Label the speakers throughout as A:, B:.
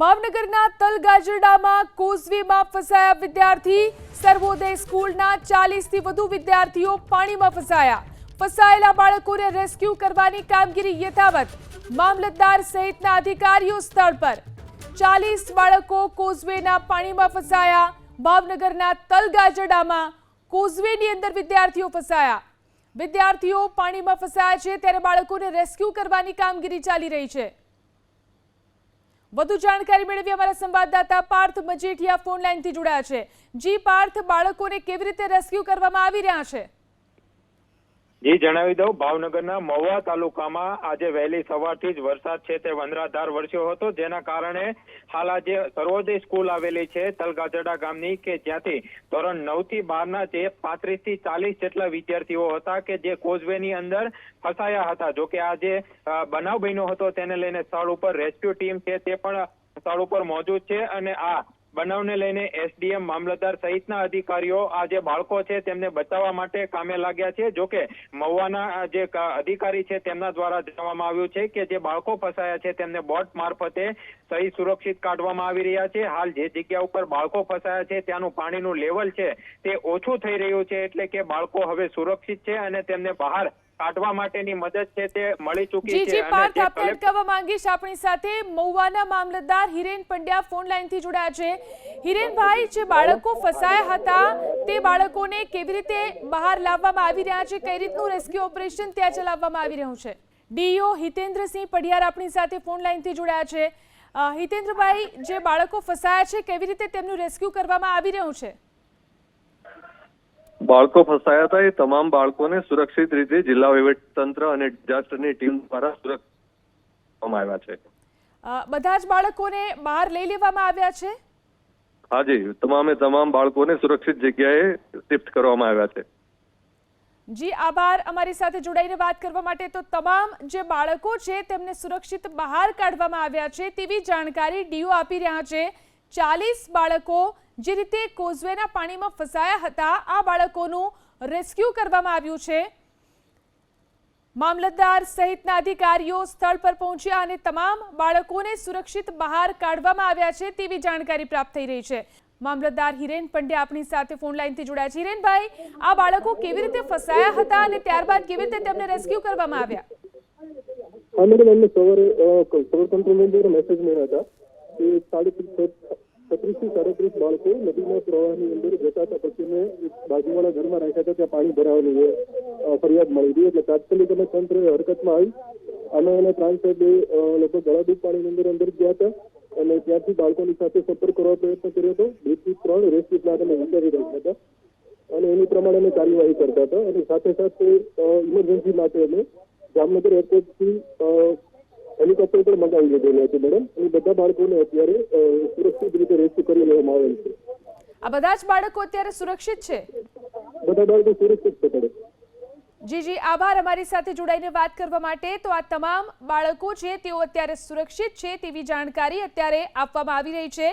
A: ભાવનગરના તલગાજરડામાં કોઝવેમાં ફસાયા વિદ્યાર્થી. સર્વોદય સ્કૂલના ચાલીસથી વધુ વિદ્યાર્થીઓ પાણીમાં ફસાયા. ફસાયેલા બાળકોને રેસ્ક્યુ કરવાની કામગીરી યથાવત. મામલતદાર સહિતના અધિકારીઓ સ્થળ પર. ચાલીસ બાળકો કોઝવેના પાણીમાં ફસાયા. ભાવનગરના તલગાજરડામાં કોઝવેની અંદર વિદ્યાર્થીઓ ફસાયા. વિદ્યાર્થીઓ પાણીમાં ફસાયા છે, ત્યારે બાળકોને રેસ્ક્યુ કરવાની કામગીરી ચાલી રહી છે. વધુ જાણકારી મેળવી અમારા સંવાદદાતા પાર્થ મજીઠિયા ફોન લાઈનથી જોડાયા છે. જી, પાર્થ, બાળકોને કેવી રીતે રેસ્ક્યુ કરવામાં આવી રહ્યા છે?
B: જી જણાવી દઉં, ભાવનગરના મહુવા તાલુકામાં આજે વહેલી સવારથી જ વરસાદ છે તે વંદરાધાર વરસ્યો હતો, જેના કારણે હાલ આજે સર્વોદય સ્કૂલ આવેલી છે તલગાજડા ગામની, કે જ્યાંથી ધોરણ નવથી બારના જે પાંત્રીસથી ચાલીસ જેટલા વિદ્યાર્થીઓ હતા કે જે કોઝવેની અંદર ફસાયા હતા. જોકે આ જે બનાવ બન્યો હતો, તેને લઈને સ્થળ ઉપર રેસ્ક્યુ ટીમ છે તે પણ સ્થળ ઉપર મોજૂદ છે અને આ બનાવને લઈને એસડીએમ મામલતદાર સહિતના અધિકારીઓ આ જે બાળકો છે તેમને બચાવવા માટે કામે લાગ્યા છે. જોકે મહુવાના જે અધિકારી છે તેમના દ્વારા જણાવવામાં આવ્યું છે કે જે બાળકો ફસાયા છે તેમને બોટ મારફતે સહી સુરક્ષિત કાઢવામાં આવી રહ્યા છે. હાલ જે જગ્યા ઉપર બાળકો ફસાયા છે ત્યાંનું પાણીનું લેવલ છે તે ઓછું થઈ રહ્યું છે એટલે કે બાળકો હવે સુરક્ષિત છે અને તેમને બહાર કાઢવા માટેની મદદ છે તે મળી ચૂકી છે
A: જી પાર્થ
B: આપણે
A: અટકાવવા માંગીશ આપણી સાથે મહુવાના મામલતદાર હિરેન પંડ્યા ફોન લાઈનથી જોડાયા છે. હિરેનભાઈ જે બાળકો ફસાયા હતા તે બાળકોને કેવી રીતે બહાર લાવવામાં આવી રહ્યા છે કઈ રીતનું રેસ્ક્યુ ઓપરેશન ત્યાં ચલાવવામાં આવી રહ્યું છે? ડીઓ હિતેન્દ્રસિંહ પડિયાર આપણી સાથે ફોન લાઈનથી જોડાયા છે. હિતેન્દ્રભાઈ જે બાળકો ફસાયા છે કેવી રીતે તેમનું રેસ્ક્યુ કરવામાં આવી રહ્યું છે?
C: બાળકો ફસાયા હતા. એ તમામ બાળકોને સુરક્ષિત રીતે જિલ્લા તંત્ર અને ડિઝાસ્ટરની ટીમ દ્વારા સુરક્ષિત આવ્યા છે.
A: બધા જ બાળકોને બહાર લઈ લેવામાં આવ્યા છે?
C: હાજી તમામે તમામ બાળકોને સુરક્ષિત જગ્યાએ શિફ્ટ કરવામાં આવ્યા છે.
A: જી આભાર. અમારી સાથે જોડાઈને વાત કરવા માટે તો તમામ જે બાળકો છે તેમને સુરક્ષિત બહાર કાઢવામાં આવ્યા છે. તેવી જાણકારી ડીઓ આપી રહ્યા છે. ચાલીસ બાળકો જે રીતે કોઝવેના પાણીમાં ફસાયા હતા, આ બાળકોનું રેસ્ક્યુ કરવામાં આવ્યું છે. મામલતદાર સહિતના અધિકારીઓ સ્થળ પર પહોંચ્યા અને તમામ બાળકોને સુરક્ષિત બહાર કાઢવામાં આવ્યા છે તેવી જાણકારી પ્રાપ્ત થઈ રહી છે. મામલતદાર હિરેન પંડ્યા આપણી સાથે ફોન લાઈનથી જોડાયા છે. હિરેનભાઈ, આ બાળકો કેવી રીતે ફસાયા હતા અને ત્યારબાદ કેવી રીતે તેમને રેસ્ક્યુ કરવામાં આવ્યા?
D: હા, મેડમ અમને સવારે સવાર કંટ્રોલ દ્વારા મેસેજ મળ્યા હતા કે સાડી છત્રીસ થી સાડત્રીસ બાળકો નદીના પ્રવાહની અંદર જતા હતા. પછી મેં બાજુવાળા ઘરમાં રાખ્યા હતા, ત્યાં પાણી ભરાવાનું છે ફરિયાદ મળી હતી એટલે તાત્કાલિક અમે તંત્ર હરકતમાં આવી અને એને ત્રણ સાહેબે લોકો લગભગ પાણીની અંદર અંદર ગયા હતા અને ત્યાંથી બાળકોની સાથે સંપર્ક કરવા પ્રયત્ન કર્યો હતો. બેથી ત્રણ રેસ્ક્યુ પ્લાન અમે વિચારી રહ્યા હતા અને એની પ્રમાણે અમે કાર્યવાહી કરતા હતા. અને સાથે સાથે ઇમરજન્સી માટે અમે જામનગર એરપોર્ટથી હેલિકોપ્ટર પણ મંગાવી લીધેલું હતું મેડમ અને બધા બાળકોને અત્યારે સુરક્ષિત રીતે રેસ્ક્યુ કરી લેવામાં આવેલ છે.
A: આ બધા જ બાળકો અત્યારે સુરક્ષિત છે?
D: બધા બાળકો સુરક્ષિત છે મેડમ
A: જી જી. આભાર અમારી સાથે જોડાઈને વાત કરવા માટે. તો આ તમામ બાળકો છે તેઓ અત્યારે સુરક્ષિત છે તેવી જાણકારી અત્યારે આપવામાં આવી રહી છે.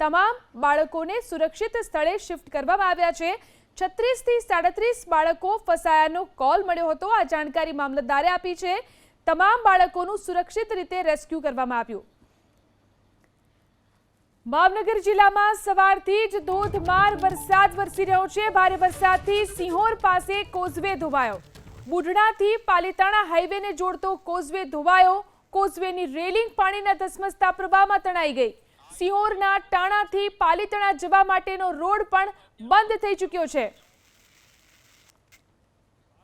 A: તમામ બાળકોને સુરક્ષિત સ્થળે શિફ્ટ કરવામાં આવ્યા છે. છત્રીસથી સાડત્રીસ બાળકો ફસાયાનો કોલ મળ્યો હતો. આ જાણકારી મામલતદારે આપી છે. તમામ બાળકોનું સુરક્ષિત રીતે રેસ્ક્યુ કરવામાં આવ્યું. ભાવનગર જિલ્લામાં સવારથી જ ધોધમાર વરસાદ વરસી રહ્યો છે. ભારે વરસાદથી સિંહોર પાસે કોઝવે ધોવાયો. બુઢણાથી પાલીતાણા હાઈવેને જોડતો કોઝવે ધોવાયો. કોઝવેની રેલિંગ પાણીના ધસમસતા પ્રવાહમાં તણાઈ ગઈ. સિંહોરના ટાણાથી પાલીતાણા જવા માટેનો રોડ પણ બંધ થઈ ચૂક્યો છે.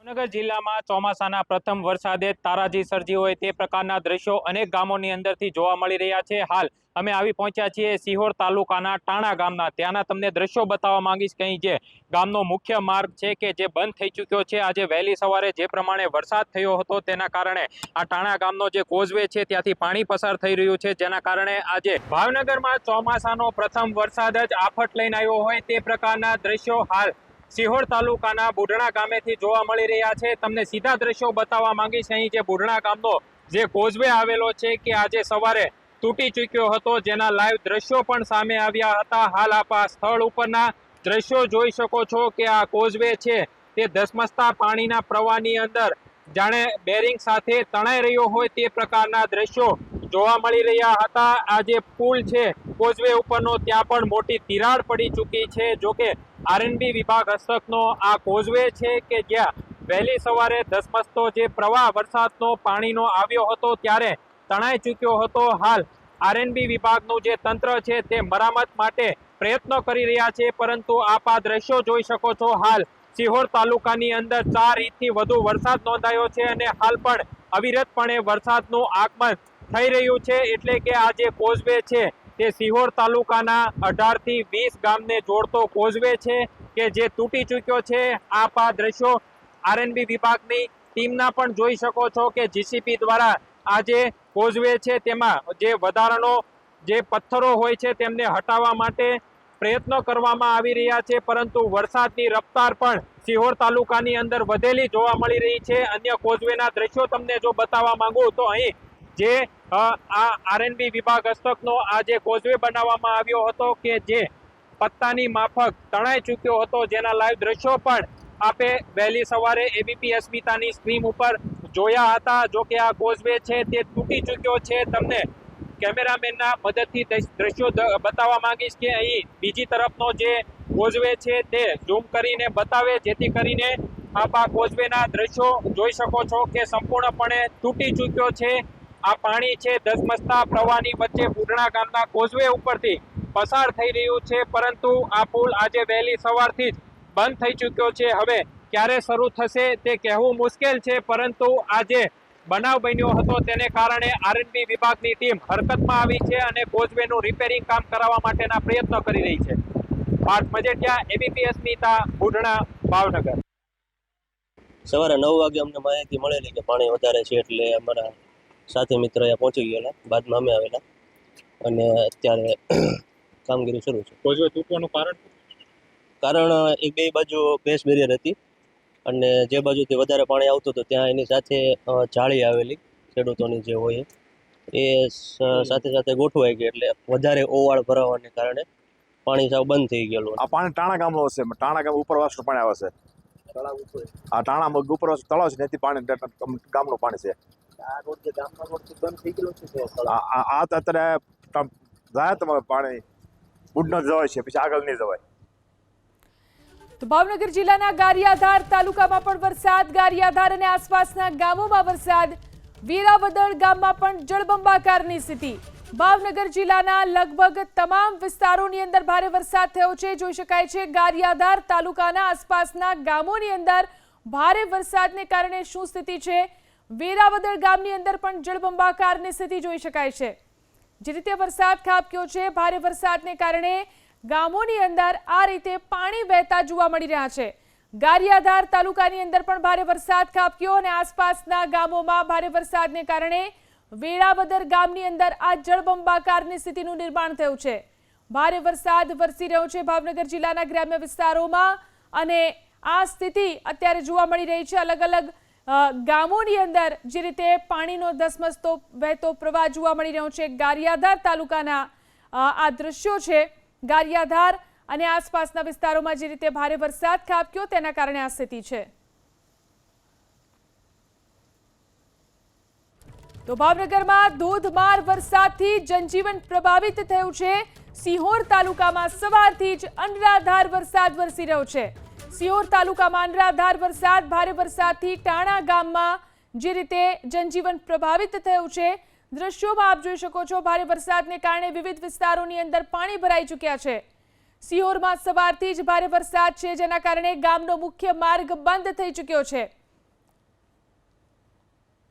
E: ભાવનગર જિલ્લામાં ચોમાસાના પ્રથમ વરસાદે તારાજી સર્જી હોય તે પ્રકારના દ્રશ્યો અનેક ગામોની અંદરથી જોવા મળી રહ્યા છે. હાલ અમે આવી પહોંચ્યા છીએ સિહોર તાલુકાના ટાણા ગામના. ત્યાંના તમને દ્રશ્યો બતાવવા માંગીશ કંઈ જે ગામનો મુખ્ય માર્ગ છે કે જે બંધ થઈ ચૂક્યો છે. આજે વહેલી સવારે જે પ્રમાણે વરસાદ થયો હતો તેના કારણે આ ટાણા ગામનો જે કોઝવે છે ત્યાંથી પાણી પસાર થઈ રહ્યું છે. જેના કારણે આજે ભાવનગરમાં ચોમાસાનો પ્રથમ વરસાદ જ આફત લઈને આવ્યો હોય તે પ્રકારના દ્રશ્યો હાલ સિહોર તાલુકાના બુઢણા ગામેથી જોવા મળી રહ્યા છે. તમને સીધા દ્રશ્યો બતાવવા માંગીશ અહીં જે બુઢણા ગામનો જે કોઝવે આવેલો છે કે આજે સવારે તૂટી ચૂક્યો હતો, જેના લાઈવ દ્રશ્યો પણ સામે આવ્યા હતા. હાલ આપ આ સ્થળ ઉપરના દ્રશ્યો જોઈ શકો છો કે આ કોઝવે છે. તે ધસમસતા પાણીના પ્રવાહની અંદર જાણે બેરિંગ સાથે તણાઈ રહ્યો હોય તે પ્રકારના દ્રશ્યો જોવા મળી રહ્યા હતા. આ જે પુલ છે કોઝવે ઉપરનો, ત્યાં પણ મોટી તિરાડ પડી ચૂકી છે. જોકે આરએનબી વિભાગ હસ્તકનો આ કોઝવે છે કે જ્યાં વહેલી સવારે ધસમસતો જે પ્રવાહ વરસાદનો પાણીનો આવ્યો હતો ત્યારે તણાઈ ચૂક્યો હતો. હાલ આરએનબી વિભાગનું જે તંત્ર છે તે મરામત માટે પ્રયત્નો કરી રહ્યા છે, પરંતુ આપ આ દ્રશ્યો જોઈ શકો છો. હાલ સિહોર તાલુકાની અંદર ચાર ઇંચથી વધુ વરસાદ નોંધાયો છે અને હાલ પણ અવિરતપણે વરસાદનું આગમન થઈ રહ્યું છે. એટલે કે આ જે કોઝવે છે તે સિહોર તાલુકાના અઢારથી વીસ ગામને જોડતો કોઝવે છે કે જે તૂટી ચૂક્યો છે. આપ આ દ્રશ્યો આરએનબી વિભાગની ટીમના પણ જોઈ શકો છો કે જીસીપી દ્વારા આ જે કોઝવે છે તેમાં જે વધારાનો જે પથ્થરો હોય છે તેમને હટાવવા માટે પ્રયત્નો કરવામાં આવી રહ્યા છે. પરંતુ વરસાદની રફતાર પણ સિહોર તાલુકાની અંદર વધેલી જોવા મળી રહી છે. અન્ય કોઝવેના દ્રશ્યો તમને જો બતાવવા માંગુ તો અહીં જે આ આરએનબી વિભાગ હસ્તકનો આ જે કોઝવે બનાવવામાં આવ્યો હતો કે જે પત્તાની માફક તણાઈ ચૂક્યો હતો. જેના લાઈવ દ્રશ્યો પણ આપે વહેલી સવારે એબીપી અસ્મિતાની સ્ક્રીન ઉપર જોયા હતા. જો કે આ કોઝવે છે તે તૂટી ચૂક્યો છે. તમને કેમેરામેનના મદદથી દ્રશ્યો બતાવવા માંગીશ કે અહીં બીજી તરફનો જે કોઝવે છે તે ઝૂમ કરીને બતાવે. જેથી કરીને આપ આ કોઝવેના દ્રશ્યો જોઈ શકો છો કે સંપૂર્ણપણે તૂટી ચૂક્યો છે. આ પાણી છે ધસમસતા પ્રવાહની વચ્ચે બુઢણા ગામના કોઝવે ઉપરથી પસાર થઈ રહ્યું છે, પરંતુ આ પુલ આજે વહેલી સવારથી જ બંધ થઈ ચૂક્યો છે. હવે ક્યારે શરૂ થશે તે કહેવું મુશ્કેલ છે, પરંતુ આજે બનાવ બન્યો હતો. તેને કારણે આરએનબી વિભાગની ટીમ હરકતમાં આવી છે અને કોઝવેનું રિપેરિંગ કામ કરાવવા માટેના પ્રયત્નો કરી રહી છે. પાર્થ મજેટિયા એબીપીએસ નીતા બુઢણા ભાવનગર.
F: સવારે નવ વાગે અમને માહિતી મળેલી કે પાણી વધારે છે એટલે અમારા સાથી મિત્ર અહીંયા પહોંચી ગયેલા. બાદમાં અમે આવેલા. અને અત્યારે કામગીરી શરૂ છે.
E: કોઝવે તૂટવાનું કારણ?
F: કારણ એક બે બાજુ બેસ બેરિયર હતી. અને જે બાજુથી વધારે પાણી આવતું હતું ત્યાં એની સાથે જાળી આવેલી ખેડૂતોની જે હોય એ. સાથે સાથે ગોઠવાઈ ગઈ એટલે વધારે ઓવાળ ભરાવાને કારણે પાણી સાવ બંધ થઈ ગયેલું
G: આ પાણી ટાણા ગામનું હશે ટાણા ગામ ઉપરવાસનું પાણી આવે છે. આ ટાણા ઉપરવાસ તળાવ છે ત્યાંથી પાણી ગામનું પાણી છે. આ આ- આ તો અત્યારે જાય તમારે પાણી. બુડનો જવાય છે પછી આગળ નહીં જવાય.
A: તો ભાવનગર જિલ્લાના ગારિયાધાર તાલુકામાં પણ વરસાદ ગારિયાધાર અને આસપાસના ગામોમાં વરસાદ. વીરાવદળ ગામમાં પણ જળબંબાકારની સ્થિતિ. ભાવનગર જિલ્લાના લગભગ તમામ વિસ્તારોની અંદર ભારે વરસાદ થયો છે. જોઈ શકાય છે ગારિયાધાર તાલુકાના આસપાસના ગામોની અંદર ભારે વરસાદને કારણે શું સ્થિતિ છે? વેરાવદર ગામની અંદર પણ જળબંબાકારની સ્થિતિ જોઈ શકાય છે. જે રીતે વરસાદ ખાબક્યો છે, ભારે વરસાદને કારણે ગામોની અંદર આ રીતે પાણી વહેતા જોવા મળી રહ્યા છે. ગારિયાધાર તાલુકાની અંદર પણ ભારે વરસાદ ખાબક્યો અને આસપાસના ગામોમાં ભારે વરસાદને કારણે વેળાવદર ગામની અંદર આ જળબંબાકારની સ્થિતિનું નિર્માણ થયું છે. ભારે વરસાદ વરસી રહ્યો છે ભાવનગર જિલ્લાના ગ્રામ્ય વિસ્તારોમાં અને આ સ્થિતિ અત્યારે જોવા મળી રહી છે. અલગ અલગ ગામોની અંદર જે રીતે પાણીનો ધસમસતો વહેતો પ્રવાહ જોવા મળી રહ્યો છે, ગારિયાધાર તાલુકાના આ દ્રશ્યો છે. ગારિયાધાર અને આસપાસના વિસ્તારોમાં જે રીતે ભારે વરસાદ ખાબક્યો તેના કારણે આ સ્થિતિ છે. તો ભાવનગરમાં ધોધમાર વરસાદથી જનજીવન પ્રભાવિત થયું છે. સિહોર તાલુકામાં સવારથી જ અનરાધાર વરસાદ વરસી રહ્યો છે. સિહોર તાલુકામાં અનરાધાર વરસાદ, ભારે વરસાદથી ટાણા ગામમાં જે રીતે જનજીવન પ્રભાવિત થયું છે, દ્રશ્યોમાં આપ જોઈ શકો છો, ભારે વરસાદને કારણે વિવિધ વિસ્તારોની અંદર પાણી ભરાઈ ચૂક્યા છે. સિયોરમાં સવારથી જ ભારે વરસાદ છે, જેના કારણે ગામનો મુખ્ય માર્ગ બંધ થઈ ચૂક્યો છે.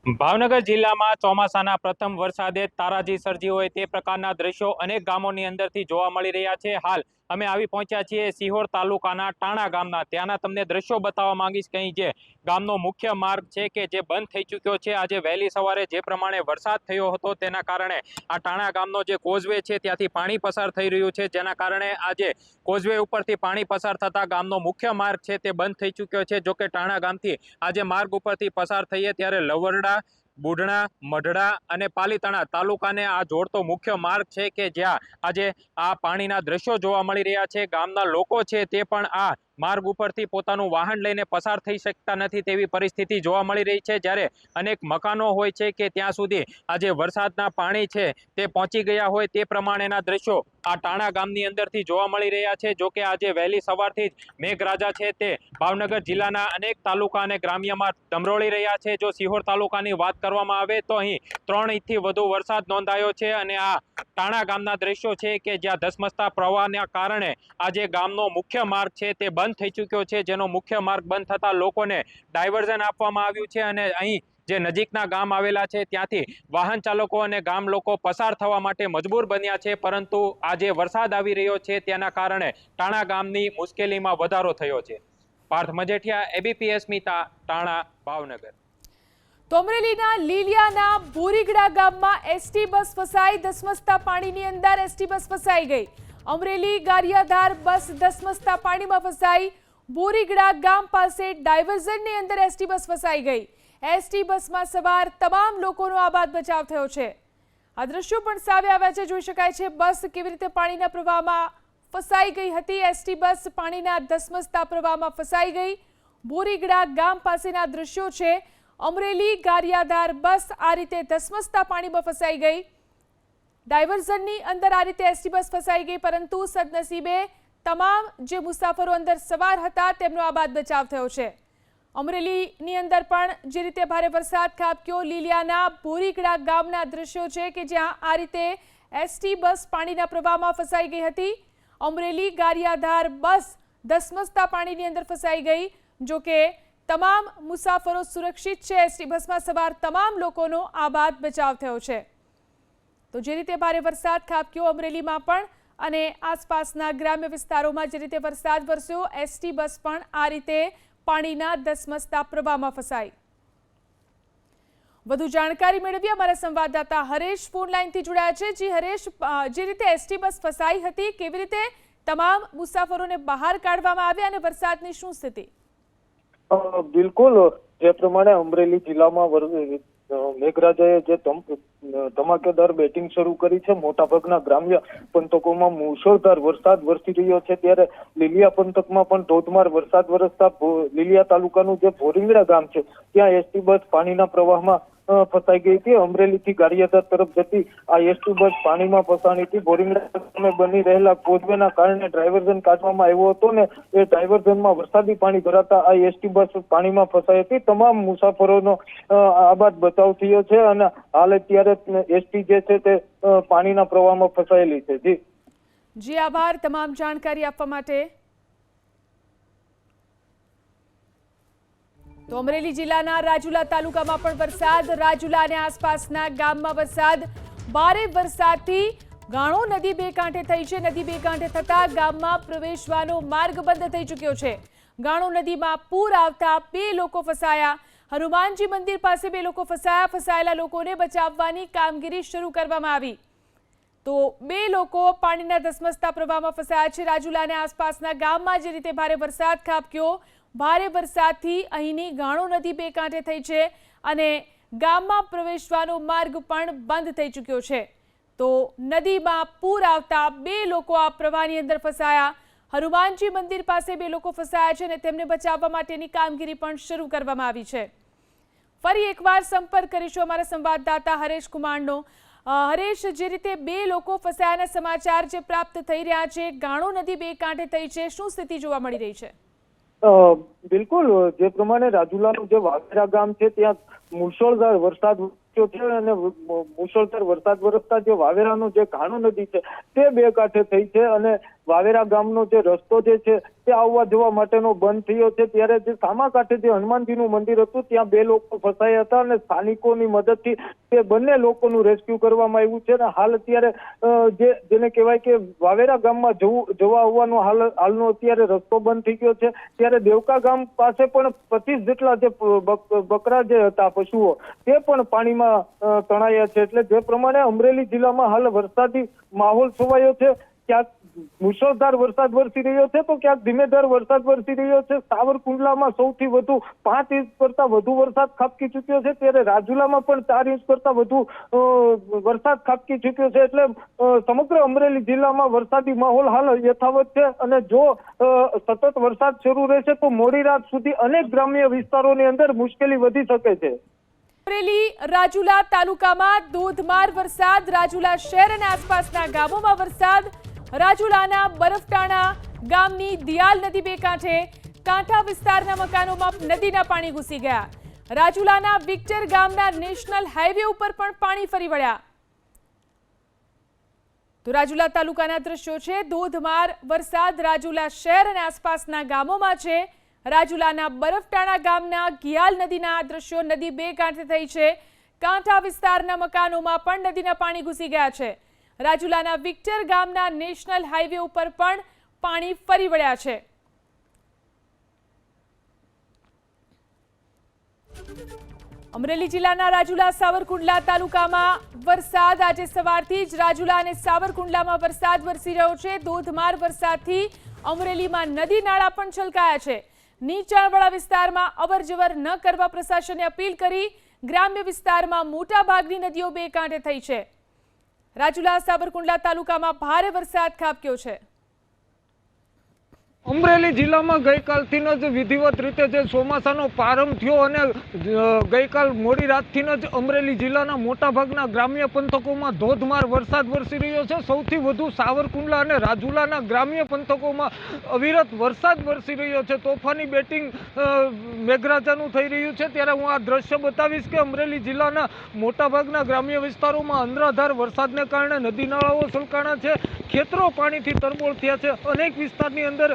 E: ભાવનગર જિલ્લામાં ચોમાસાના પ્રથમ વરસાદે તારાજી સર્જી હોય તે પ્રકારના દ્રશ્યો અનેક ગામોની અંદરથી જોવા મળી રહ્યા છે. હાલ અમે આવી પહોંચ્યા છીએ સિહોર તાલુકાના ટાણા ગામના. ત્યાંના તમને દ્રશ્યો બતાવવા માંગીશ કંઈ જે ગામનો મુખ્ય માર્ગ છે કે જે બંધ થઈ ચૂક્યો છે. આજે વહેલી સવારે જે પ્રમાણે વરસાદ થયો હતો તેના કારણે આ ટાણા ગામનો જે કોઝવે છે ત્યાંથી પાણી પસાર થઈ રહ્યું છે. જેના કારણે આજે કોઝવે ઉપરથી પાણી પસાર થતાં ગામનો મુખ્ય માર્ગ છે તે બંધ થઈ ચૂક્યો છે. જોકે ટાણા ગામથી આજે માર્ગ ઉપરથી પસાર થઈએ ત્યારે લવરડા બુઢણા મઢડા અને પાલીતાણા તાલુકાને આ જોડતો મુખ્ય માર્ગ છે કે જ્યાં આજે આ પાણીના દ્રશ્યો જોવા મળી રહ્યા છે. ગામના લોકો છે તે પણ આ માર્ગ ઉપરથી પોતાનું વાહન લઈને પસાર થઈ શકતા નથી તેવી પરિસ્થિતિ જોવા મળી રહી છે. જ્યારે અનેક મકાનો હોય છે કે ત્યાં સુધી આ વરસાદના પાણી છે તે પહોંચી ગયા હોય તે પ્રમાણેના દ્રશ્યો આ ટાણા ગામની અંદરથી જોવા મળી રહ્યા છે. જો કે આજે વહેલી સવારથી જ મેઘરાજા છે તે ભાવનગર જિલ્લાના અનેક તાલુકા અને ગ્રામ્યમાં ધમરોળી રહ્યા છે. જો સિહોર તાલુકાની વાત કરવામાં આવે તો અહીં ત્રણ ઇંચથી વધુ વરસાદ નોંધાયો છે અને આ ટાણા ગામના દ્રશ્યો છે કે જ્યાં ધસમસતા પ્રવાહના કારણે આજે ગામનો મુખ્ય માર્ગ છે તે બંધ થઈ ચૂક્યો છે, જેનો મુખ્ય માર્ગ બંધ થતાં લોકોને ડાયવર્ઝન આપવામાં આવ્યું છે અને અહીં જે નજીકના ગામ આવેલા છે, ત્યાંથી વાહન ચાલકો અને ગામ લોકો પસાર થવા માટે મજબૂર બન્યા છે, પરંતુ આજે વરસાદ આવી રહ્યો છે, તેના કારણે ટાણા ગામની મુશ્કેલીમાં વધારો થયો છે. પાર્થ મજેઠિયા એબીપીએસ મિતા ટાણા, ભાવનગર.
A: તોમરેલીના લીલિયાના ભૂરીગડા ગામમાં એસટી બસ ફસાઈ, ધસમસતા પાણીની અંદર એસટી બસ ફસાઈ ગઈ. અમરેલી ગારિયાધાર બસ ધસમસતા પાણીમાં ફસાઈ. બોરીગડા ગામ પાસે ડાયવર્ઝનની અંદર એસટી બસ ફસાઈ ગઈ. એસટી બસમાં સવાર તમામ લોકોનો આબાદ બચાવ થયો છે. આ દ્રશ્યો પણ સામે આવ્યા છે. જોઈ શકાય છે, બસ કેવી રીતે પાણીના પ્રવાહમાં ફસાઈ ગઈ હતી. એસટી બસ પાણીના ધસમસતા પ્રવાહમાં ફસાઈ ગઈ. બોરીગડા ગામ પાસેના દ્રશ્યો છે. અમરેલી ગારિયાધાર બસ આ રીતે ધસમસતા પાણીમાં ફસાઈ ગઈ. ડાયવર્ઝનની અંદર આ રીતે એસટી બસ ફસાઈ ગઈ, પરંતુ સદનસીબે તમામ જે મુસાફરો અંદર સવાર હતા, તેમનો આ બાદ બચાવ થયો છે. અમરેલીની અંદર પણ જે રીતે ભારે વરસાદ ખાબક્યો, લીલિયાના બોરીગડા ગામના દ્રશ્યો છે કે જ્યાં આ રીતે એસટી બસ પાણીના પ્રવાહમાં ફસાઈ ગઈ હતી. અમરેલી ગારિયાધાર બસ ધસમસતા પાણીની અંદર ફસાઈ ગઈ. જો કે તમામ મુસાફરો સુરક્ષિત છે, એસટી બસમાં સવાર તમામ લોકોનો આ બાદ બચાવ થયો છે. તો જે રીતે ભારે વરસાદ ખાબક્યો અમરેલીમાં પણ અને આસપાસના ગ્રામ્ય વિસ્તારોમાં જે રીતે વરસાદ વરસ્યો, એસટી બસ પણ આ રીતે પાણીના ધસમસતા પ્રવાહમાં ફસાઈ. વધુ જાણકારી મેળવી અમારા સંવાદદાતા હરેશ ફોન લાઈનથી જોડાયા છે. જી હરેશ જે રીતે એસટી બસ ફસાઈ હતી, કેવી રીતે તમામ મુસાફરોને બહાર કાઢવામાં આવ્યા અને વરસાદની શું સ્થિતિ?
D: બિલકુલ. જે પ્રમાણે અમરેલી જિલ્લામાં મેઘરાજાએ જે ધમ- ધમાકેદાર બેટિંગ શરૂ કરી છે મોટાભાગના ગ્રામ્ય પંથકોમાં મુશળધાર વરસાદ વરસી રહ્યો છે, ત્યારે લીલિયા પંથકમાં પણ ધોધમાર વરસાદ વરસતા લીલિયા તાલુકાનું જે ભોરિંગડા ગામ છે, ત્યાં એસટી બસ પાણીના પ્રવાહમાં ફસાઈ ગઈ હતી. અમરેલીથી ગારિયાધાર તરફ જતી આ એસટી બસ પાણીમાં ફસાણી હતી બોરિંગડા બની રહેલા કોઝવેના કારણે ડ્રાઈવર્ઝન કાઢવામાં આવ્યો હતો ને એ ડ્રાઈવર્ઝનમાં વરસાદી પાણી ભરાતા આ એસટી બસ પાણીમાં ફસાઈ હતી. તમામ મુસાફરોનો આબાદ બચાવ થયો છે અને હાલ અત્યારે એસટી જે છે તે પાણીના પ્રવાહમાં ફસાયેલી છે. જી.
A: જી, આભાર. તમામ જાણકારી આપવા માટે તો અમરેલી જિલ્લાના રાજુલા તાલુકામાં પણ વરસાદ, રાજુલા અને આસપાસના ગામમાં વરસાદ. ભારે વરસાદથી ગાણો નદી બે કાંઠે થઈ છે. નદી બે કાંઠે થતા ગામમાં પ્રવેશવાનો માર્ગ બંધ થઈ ચૂક્યો છે. ગાણો નદીમાં પૂર આવતા બે લોકો ફસાયા. હનુમાનજી મંદિર પાસે બે લોકો ફસાયા. ફસાયેલા લોકોને બચાવવાની કામગીરી શરૂ કરવામાં આવી. તો બે લોકો પાણીના ધસમસતા પ્રવાહમાં ફસાયા છે. રાજુલા અને આસપાસના ગામમાં જે રીતે ભારે વરસાદ ખાબક્યો ભારે વરસાદથી અહીંની ગાણો નદી બે કાંઠે થઈ છે અને ગામમાં પ્રવેશવાનો માર્ગ પણ બંધ થઈ ચૂક્યો છે. તો નદીમાં પૂર આવતા બે લોકો આ પ્રવાહની અંદર ફસાયા. હનુમાનજી મંદિર પાસે બે લોકો ફસાયા છે અને તેમને બચાવવા માટેની કામગીરી પણ શરૂ કરવામાં આવી છે. ફરી એકવાર સંપર્ક કરીશું અમારા સંવાદદાતા હરેશ કુમારનો. હરેશ, જે રીતે બે લોકો ફસાયાના સમાચાર જે પ્રાપ્ત થઈ રહ્યા છે, ગાણો નદી બે કાંઠે થઈ છે, શું સ્થિતિ જોવા મળી રહી છે?
D: બિલકુલ. જે પ્રમાણે રાજુલાનું જે વાઘેરા ગામ છે, ત્યાં મુશળધાર વરસાદ વરસ્યો છે અને મુશળધાર વરસાદ વરસતા જે વાવેરાનું જે ઘાણો નદી છે, તે બે કાંઠે થઈ છે અને વાવેરા ગામનો જે રસ્તો જે છે તે આવવા જવા માટેનો બંધ થયો છે. ત્યારે જે સામા કાંઠે જે હનુમાનજીનું મંદિર હતું, ત્યાં બે લોકો ફસાયા હતા અને સ્થાનિકોની મદદથી તે બંને લોકોનું રેસ્ક્યુ કરવામાં આવ્યું છે. અને હાલ અત્યારે જે, જેને કહેવાય કે વાવેરા ગામમાં જવું, જવા આવવાનો હાલ, હાલનો અત્યારે રસ્તો બંધ થઈ ગયો છે. ત્યારે દેવકા ગામ પાસે પણ પચીસ જેટલા જે બક- બકરા જે હતા, પશુઓ, તે પણ પાણીમાં તણાયા છે. એટલે જે પ્રમાણે અમરેલી જિલ્લામાં હાલ વરસાદી માહોલ છવાયો છે. ક્યાંક મુશળધાર વરસાદ વરસી રહ્યો છે, તો ક્યાંક ધીમેધાર વરસાદ વરસી રહ્યો છે. સાવરકુંડલામાં સૌથી વધુ પાંચ ઇંચ કરતા વધુ વરસાદ ખાબકી ચૂક્યો છે. ત્યારે રાજુલામાં પણ ચાર ઇંચ કરતા વધુ વરસાદ ખાબકી ચૂક્યો છે. એટલે સમગ્ર અમરેલી જિલ્લામાં વરસાદી માહોલ હાલ યથાવત છે. અને જો સતત વરસાદ શરૂ રહેશે, તો મોડી રાત સુધી અનેક ગ્રામ્ય વિસ્તારોની અંદર મુશ્કેલી વધી શકે છે.
A: અમરેલી, રાજુલા તાલુકામાં ધોધમાર વરસાદ, રાજુલા શહેર અને આસપાસના ગામોમાં વરસાદ રાજુલાના બરફટાણા ગામની દિયાલ નદી બે કાંઠે કાંઠા વિસ્તારના મકાનોમાં નદીના પાણી ઘૂસી ગયા. રાજુલાના વિક્ટર ગામના નેશનલ હાઈવે ઉપર પણ પાણી ફરી વળ્યા. તો રાજુલા તાલુકાના દ્રશ્યો છે, ધોધમાર વરસાદ રાજુલા શહેર અને આસપાસના ગામોમાં છે. રાજુલાના બરફટાણા ગામના ગિયાલ નદીના દ્રશ્યો નદી બે કાંઠે થઈ છે. કાંઠા વિસ્તારના મકાનોમાં પણ નદીના પાણી ઘૂસી ગયા છે. રાજુલાના વિક્ટર ગામના નેશનલ હાઈવે ઉપર પણ પાણી ફરી વળ્યા છે. અમરેલી જિલ્લાના રાજુલા સાવરકુંડલા તાલુકામાં વરસાદ. આજે સવારથી જ રાજુલા અને સાવરકુંડલામાં વરસાદ વરસી રહ્યો છે. ધોધમાર વરસાદથી અમરેલીમાં નદી નાળા પણ છલકાયા છે. નીચાણવાળા વિસ્તારમાં અવરજવર ન કરવા પ્રશાસને અપીલ કરી. ગ્રામ્ય વિસ્તારમાં મોટા ભાગની નદીઓ બે કાંઠે થઈ છે. રાજુલા સાબરકુંડલા તાલુકામાં ભારે વરસાદ ખાબક્યો છે.
H: અમરેલી જિલ્લામાં ગઈકાલથી જ વિધિવત રીતે જે ચોમાસાનો પ્રારંભ થયો અને ગઈકાલ મોડી રાતથી જ અમરેલી જિલ્લાના મોટાભાગના ગ્રામ્ય પંથકોમાં ધોધમાર વરસાદ વરસી રહ્યો છે. સૌથી વધુ સાવરકુંડલા અને રાજુલાના ગ્રામ્ય પંથકોમાં અવિરત વરસાદ વરસી રહ્યો છે. તોફાની બેટિંગ મેઘરાજાનું થઈ રહ્યું છે. ત્યારે હું આ દ્રશ્ય બતાવીશ કે અમરેલી જિલ્લાના મોટાભાગના ગ્રામ્ય વિસ્તારોમાં અંધરાધાર વરસાદને કારણે નદી નાળાઓ છે. ખેતરો પાણીથી તરબોળ થયા છે. અનેક વિસ્તારની અંદર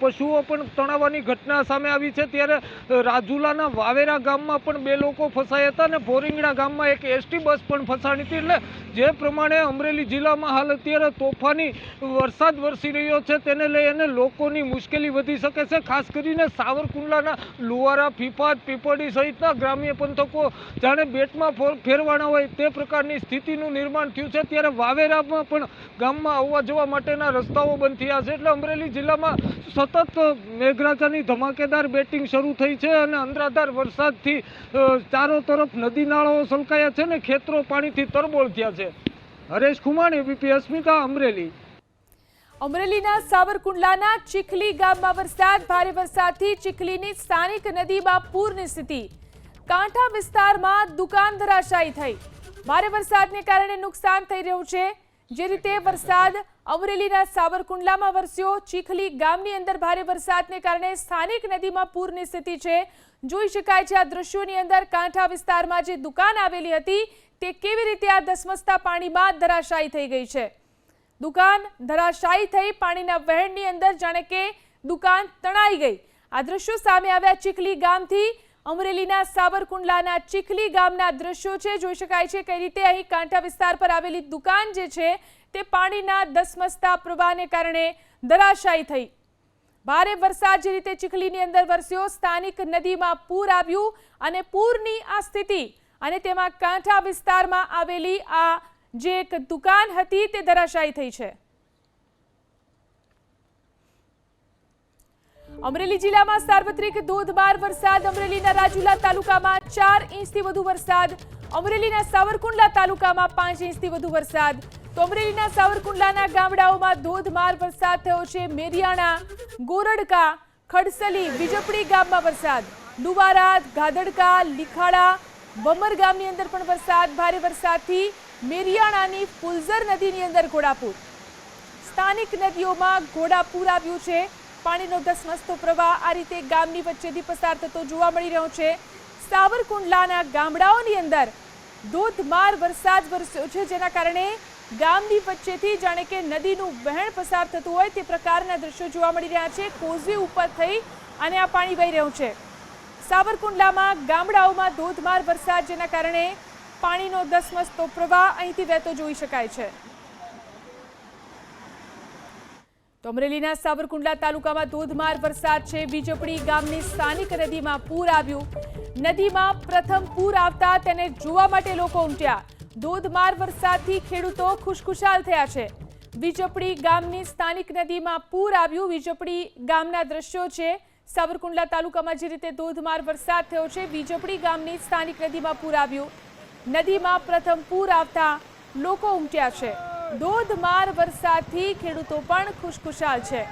H: પશુઓ પણ તણાવવાની ઘટના સામે આવી છે. ત્યારે રાજુલાના વાવેરા ગામમાં પણ બે લોકો ફસાયા હતા અને ભોરિંગડા ગામમાં એક એસટી બસ પણ ફસાણી હતી. એટલે જે પ્રમાણે અમરેલી જિલ્લામાં હાલ અત્યારે તોફાની વરસાદ વરસી રહ્યો છે. તેને લઈ અને લોકોની મુશ્કેલી વધી શકે છે. ખાસ કરીને સાવરકુંડલાના લુવારા ફીફાત પીપળી સહિતના ગ્રામ્ય પંથકો જાણે બેટમાં ફોર- ફેરવાના હોય તે પ્રકારની સ્થિતિનું નિર્માણ થયું છે. ત્યારે વાવેરામાં પણ ગામમાં આવવા જવા માટેના રસ્તાઓ બંધ થયા છે. એટલે અમરેલી જિલ્લામાં સતત મેઘરાજાની ધમાકેદાર બેટિંગ શરૂ થઈ છે અને અંધરાધાર વરસાદથી ચારો તરફ નદી નાળાઓ સલકાયા છે ને ખેતરો પાણીથી તરબોળ થયા છે. હરેશ ખુમાણી બીપી અસ્મિતા, અમરેલી.
A: અમરેલીના સાવરકુંડલાના ચીખલી ગામમાં વરસાદ, ભારે વરસાદથી ચીખલીની સ્થાનિક નદીમાં પૂરની સ્થિતિ. કાંઠા વિસ્તારમાં દુકાન ધરાશાયી થઈ. ભારે વરસાદને કારણે નુકસાન થઈ રહ્યું છે. જે રીતે વરસાદ અમરેલીના સાવરકુંડલામાં વરસ્યો, ચીખલી ગામની અંદર ભારે વરસાદને કારણે સ્થાનિક નદીમાં પૂરની સ્થિતિ છે. જોઈ શકાય છે આ દ્રશ્યોની અંદર કાંઠા વિસ્તારમાં જે દુકાન આવેલી હતી, તે કેવી રીતે આ ધસમસતા પાણીમાં ધરાશાયી થઈ ગઈ છે? દુકાન ધરાશાયી થઈ પાણીના વહેણની અંદર જાણે કે દુકાન તણાઈ ગઈ. આ દ્રશ્યો સામે આવ્યા ચીખલી ગામથી અમરેલીના સાવરકુંડલાના ચીખલી ગામના દ્રશ્યો છે. જોઈ શકાય છે કઈ રીતે અહીં કાંઠા વિસ્તાર પર આવેલી દુકાન જે છે તે પાણીના ધસમસતા પ્રવાહને કારણે ધરાશાયી થઈ. ભારે વરસાદ જે રીતે ચીખલીની અંદર વરસ્યો, સ્થાનિક નદીમાં પૂર આવ્યું અને પૂરની આ સ્થિતિ અને તેમાં કાંઠા વિસ્તારમાં આવેલી આ જે એક દુકાન હતી તે ધરાશાયી થઈ છે. અમરેલી જિલ્લામાં સાર્વત્રિક ધોધમાર વરસાદ અમરેલીના રાજુલા તાલુકામાં ચાર ઇંચથી વધુ વરસાદ, અમરેલીના સાવરકુંડલા તાલુકામાં પાંચ ઇંચથી વધુ વરસાદ. તો અમરેલીના સાવરકુંડલાના ગામડાઓમાં ધોધમાર વરસાદ થયો છે. મેરિયાણા, ગોરડકા, ખડસલી, વિજપડી ગામમાં વરસાદ. દુવારા ગાધડકા લીખાડા બમર ગામની અંદર પણ વરસાદ, ભારે વરસાદથી મેરિયાણાની ફુલઝર નદીની અંદર ઘોડાપુર. સ્થાનિક નદીઓમાં ઘોડાપુર આવ્યું છે. પાણીનો ધસમસતો પ્રવાહ આ રીતે ગામની વચ્ચેથી પસાર થતો જોવા મળી રહ્યો છે. સાવરકુંડલાના ગામડાઓની અંદર ધોધમાર વરસાદ વરસ્યો છે, જેના કારણે ગામની વચ્ચેથી જાણે કે નદીનું વહેણ પસાર થતું હોય તે પ્રકારના દ્રશ્યો જોવા મળી રહ્યા છે. કોઝવે ઉપર થઈ અને આ પાણી વહી રહ્યું છે. સાવરકુંડલામાં ગામડાઓમાં ધોધમાર વરસાદ, જેના કારણે પાણીનો ધસમસતો પ્રવાહ અહીંથી વહેતો જોઈ શકાય છે. તો અમરેલીના સાવરકુંડલા તાલુકામાં ધોધમાર વરસાદ છે. વીજપડી ગામની સ્થાનિક નદીમાં પૂર આવ્યું. નદીમાં પ્રથમ પૂર આવતા તેને જોવા માટે લોકો ઉમટ્યા. ધોધમાર વરસાદથી ખેડૂતો ખુશખુશાલ થયા છે. વીજપડી ગામની સ્થાનિક નદીમાં પૂર આવ્યું. વીજપડી ગામના દ્રશ્યો છે. સાવરકુંડલા તાલુકામાં જે રીતે ધોધમાર વરસાદ થયો છે વીજપડી ગામની સ્થાનિક નદીમાં પૂર આવ્યું. નદીમાં પ્રથમ પૂર આવતા લોકો ઉમટ્યા છે. ધોધમાર વરસાદથી ખેડૂતો પણ ખુશખુશાલ છે.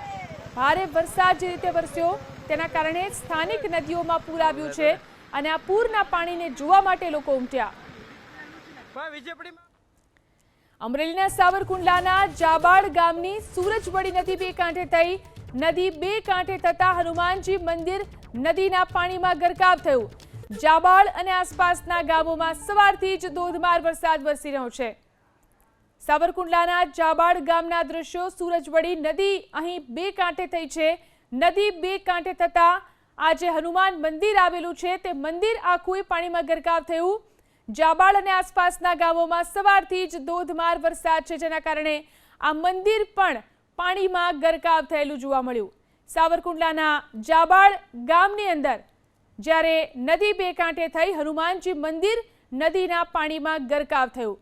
A: ભારે વરસાદ જે રીતે વરસ્યો તેના કારણે સ્થાનિક નદીઓમાં પૂર આવ્યું છે અને આ પૂરના પાણીને જોવા માટે લોકો ઉમટ્યા. અમરેલીના સાવરકુંડલાના જાબાડ ગામની સુરજબડી નદી બે કાંઠે થઈ. નદી બે કાંઠે થતા હનુમાનજી મંદિર નદીના પાણીમાં ગરકાવ થયું. જાબાળ અને આસપાસના ગામોમાં સવારથી જ ધોધમાર વરસાદ વરસી રહ્યો છે. સાવરકુંડલાના જાબાડ ગામના દ્રશ્યો સુરજવડી નદી અહીં બે કાંઠે થઈ છે. નદી બે કાંઠે થતા આ જે હનુમાન મંદિર આવેલું છે. તે મંદિર આખું પાણીમાં ગરકાવ થયું. જાબાળ અને આસપાસના ગામોમાં સવારથી જ ધોધમાર વરસાદ છે, જેના કારણે આ મંદિર પણ પાણીમાં ગરકાવ થયેલું જોવા મળ્યું. સાવરકુંડલાના જાબાળ ગામની અંદર જ્યારે નદી બે કાંઠે થઈ, હનુમાનજી મંદિર નદીના પાણીમાં ગરકાવ થયું.